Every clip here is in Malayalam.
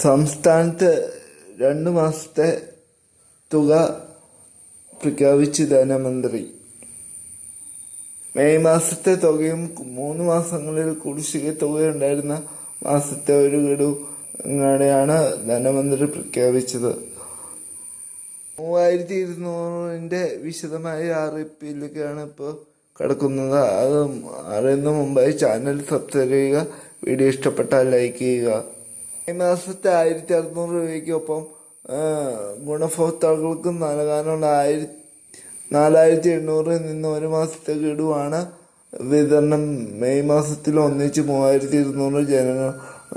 സംസ്ഥാനത്ത് രണ്ട് മാസത്തെ തുക പ്രഖ്യാപിച്ച് ധനമന്ത്രി. മെയ് മാസത്തെ തുകയും മൂന്ന് മാസങ്ങളിൽ കുടിശ്ശിക തുകയുണ്ടായിരുന്ന മാസത്തെ ഒരു ഗഡു ാണ് ധനമന്ത്രി പ്രഖ്യാപിച്ചത്? മൂവായിരത്തി ഇരുന്നൂറിന്റെ വിശദമായ അറിയിപ്പിലേക്കാണ് ഇപ്പോൾ കിടക്കുന്നത്. അത് അറിയുന്ന മുമ്പായി ചാനൽ സബ്സ്ക്രൈബ് ചെയ്യുക വീഡിയോ ഇഷ്ടപ്പെട്ടാൽ ലൈക്ക് ചെയ്യുക. ഈ മാസത്തെ ആയിരത്തി അറുന്നൂറ് രൂപയ്ക്കൊപ്പം ഗുണഭോക്താക്കൾക്കും നൽകാനുള്ള ആയിരത്തി നാലായിരത്തി എണ്ണൂറിൽ നിന്ന് ഒരു മാസത്തെ ഗഡുവാണ് വിതരണം. മെയ് മാസത്തിൽ ഒന്നിച്ച് മൂവായിരത്തി ഇരുന്നൂറ് ജനങ്ങൾ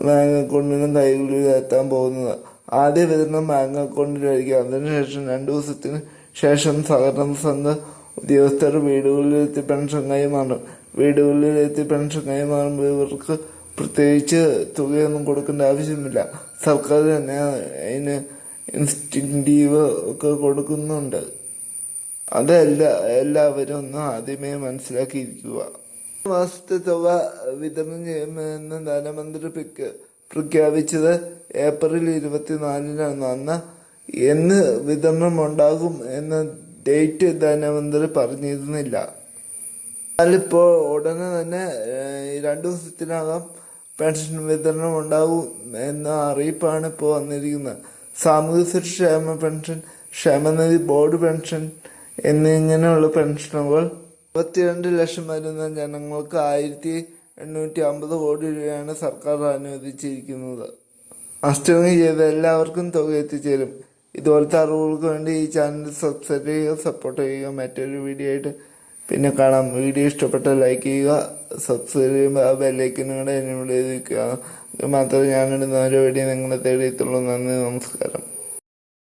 ബാങ്ക് അക്കൗണ്ടിനും കൈകളിൽ എത്താൻ പോകുന്നത്. ആദ്യ വിതരണം ബാങ്ക് അക്കൗണ്ടിലായിരിക്കും. അതിനുശേഷം രണ്ടു ദിവസത്തിന് ശേഷം സഹകരണ സംഘ ഉദ്യോഗസ്ഥർ വീടുകളിലെത്തി പെൻഷൻ കൈമാറും. വീടുകളിലെത്തി പെൻഷൻ കൈമാറുമ്പോൾ ഇവർക്ക് പ്രത്യേകിച്ച് തുകയൊന്നും കൊടുക്കേണ്ട ആവശ്യമില്ല സർക്കാർ തന്നെ അതിന് ഇൻസ്റ്റിന്റീവ് ഒക്കെ കൊടുക്കുന്നുണ്ട്. അതല്ല എല്ലാവരും ഒന്ന് ആദ്യമേ മനസ്സിലാക്കിയിരിക്കുക. മാസത്തെ തുക വിതരണം ചെയ്യുമെന്ന് ധനമന്ത്രി പ്രഖ്യാപിച്ചത് ഏപ്രിൽ ഇരുപത്തിനാലിനാണ്. അന്ന് എന്ന് വിതരണം ഉണ്ടാകും എന്ന ഡേറ്റ് ധനമന്ത്രി പറഞ്ഞിരുന്നില്ല. എന്നാലിപ്പോൾ ഉടനെ തന്നെ രണ്ടു ദിവസത്തിനകം പെൻഷൻ വിതരണം ഉണ്ടാവും എന്ന അറിയിപ്പാണ് ഇപ്പോൾ വന്നിരിക്കുന്നത്. സാമൂഹ്യ സുരക്ഷ പെൻഷൻ ക്ഷേമനിധി ബോർഡ് പെൻഷൻ എന്നിങ്ങനെയുള്ള പെൻഷനുകൾ ഇരുപത്തിരണ്ട് ലക്ഷം വരുന്ന ജനങ്ങൾക്ക് ആയിരത്തി എണ്ണൂറ്റി അമ്പത് കോടി രൂപയാണ് സർക്കാർ അനുവദിച്ചിരിക്കുന്നത്. അഷ്ടമി ചെയ്ത എല്ലാവർക്കും തുക എത്തിച്ചേരും. ഇതുപോലത്തെ അറിവുകൾക്ക് വേണ്ടി ഈ ചാനൽ സബ്സ്ക്രൈബ് ചെയ്യുക സപ്പോർട്ട് ചെയ്യുക മറ്റൊരു വീഡിയോ ആയിട്ട് പിന്നെ കാണാം. വീഡിയോ ഇഷ്ടപ്പെട്ട ലൈക്ക് ചെയ്യുക സബ്സ്ക്രൈബ് ചെയ്യുമ്പോൾ ആ ബെല്ലൈക്കനും കൂടെ എന്നോട് വിളിക്കുക മാത്രമേ ഞാനിടുന്ന ഓരോ വീഡിയോ നിങ്ങളെ തേടിയെത്തുള്ളൂ നന്ദി നമസ്കാരം.